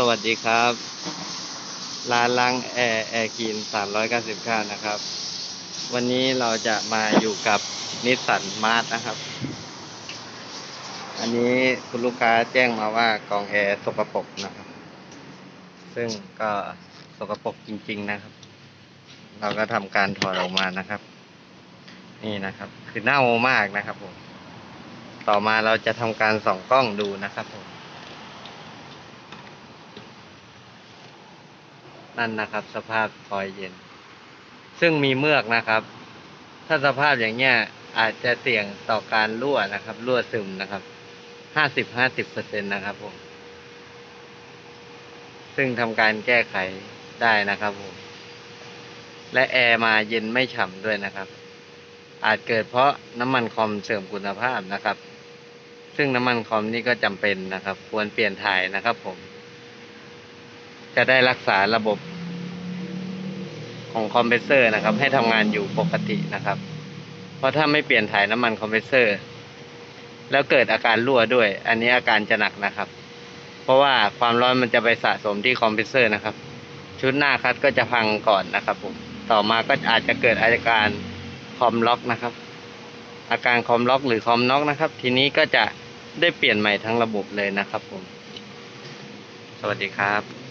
สวัสดีครับ ร้านล้างแอร์แอร์กิน399 นะครับ วันนี้เราจะมาอยู่กับนิสสันมาร์ทนะครับ อันนี้คุณลูกค้าแจ้งมาว่ากองแอร์สกปรกนะครับ ซึ่งก็สกปรกจริง ๆนะครับ เราก็ทำการถอดออกมานะครับ นี่นะครับ คือเน่ามากนะครับผม ต่อมาเราจะทำการส่องกล้องดูนะครับผม นั่นนะครับ สภาพคอยเย็น ซึ่งมีเมือกนะครับ ถ้าสภาพอย่างเงี้ยอาจจะเสี่ยงต่อการรั่วนะครับ รั่วซึมนะครับห้าสิบห้าสิบเปอร์เซ็นตนะครับผม ซึ่งทำการแก้ไขได้นะครับผม และแอร์มาเย็นไม่ฉ่ำด้วยนะครับ อาจเกิดเพราะน้ำมันคอมเสื่อมคุณภาพนะครับ ซึ่งน้ำมันคอมนี่ก็จำเป็นนะครับ ควรเปลี่ยนถ่ายนะครับผม จะได้รักษาระบบของคอมเพรสเซอร์นะครับ ให้ทำงานอยู่ปกตินะครับ เพราะถ้าไม่เปลี่ยนถ่ายน้ำมันคอมเพรสเซอร์ แล้วเกิดอาการรั่วด้วย อันนี้อาการจะหนักนะครับ เพราะว่าความร้อนมันจะไปสะสมที่คอมเพรสเซอร์นะครับ ชุดหน้าคัดก็จะพังก่อนนะครับผมต่อมาก็อาจจะเกิดอาการคอมล็อกนะครับ อาการคอมล็อกหรือคอมน็อกนะครับ ทีนี้ก็จะได้เปลี่ยนใหม่ทั้งระบบเลยนะครับผม สวัสดีครับ